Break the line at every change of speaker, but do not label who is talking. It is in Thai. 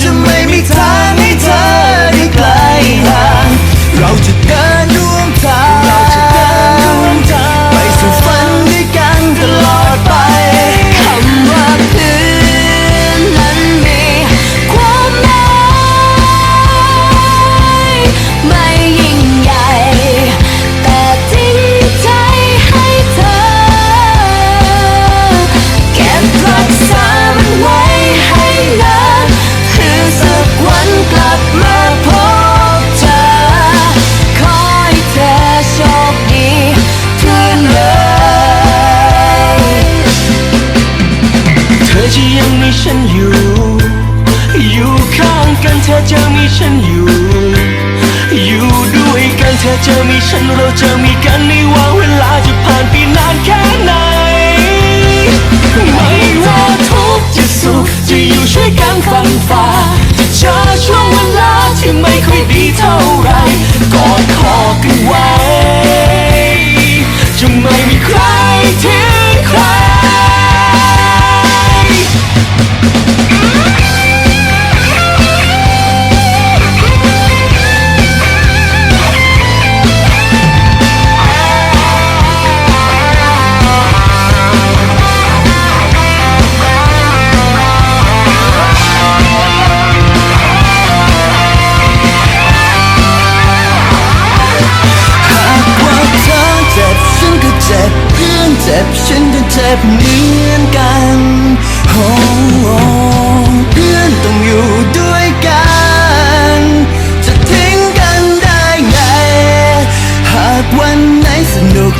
จะ
ไม่มีทางให้เธอได้ไกลห่าง เราจะเดิน เธ
อจะ
มีฉันอยู่ อยู่ด้วยกันเธอจะมีฉันเราจะมีกันไม่ว่าเวลาจะผ่านไปนานแค่ไหน ไม่ว่าทุกข์จะสุขจะอยู่ช่วยกันฟันฝ่าจะเจอช่วงเวลาที่ไม่ค่อยดีเท่าไรกอดคอกันไว้ จะไม่มีใครทิ้ บเหมือนกันโอ้เพื่อนต้องอยู่ด้วยกัน จะทิ้งกันได้ไง หากวันไหนสนุก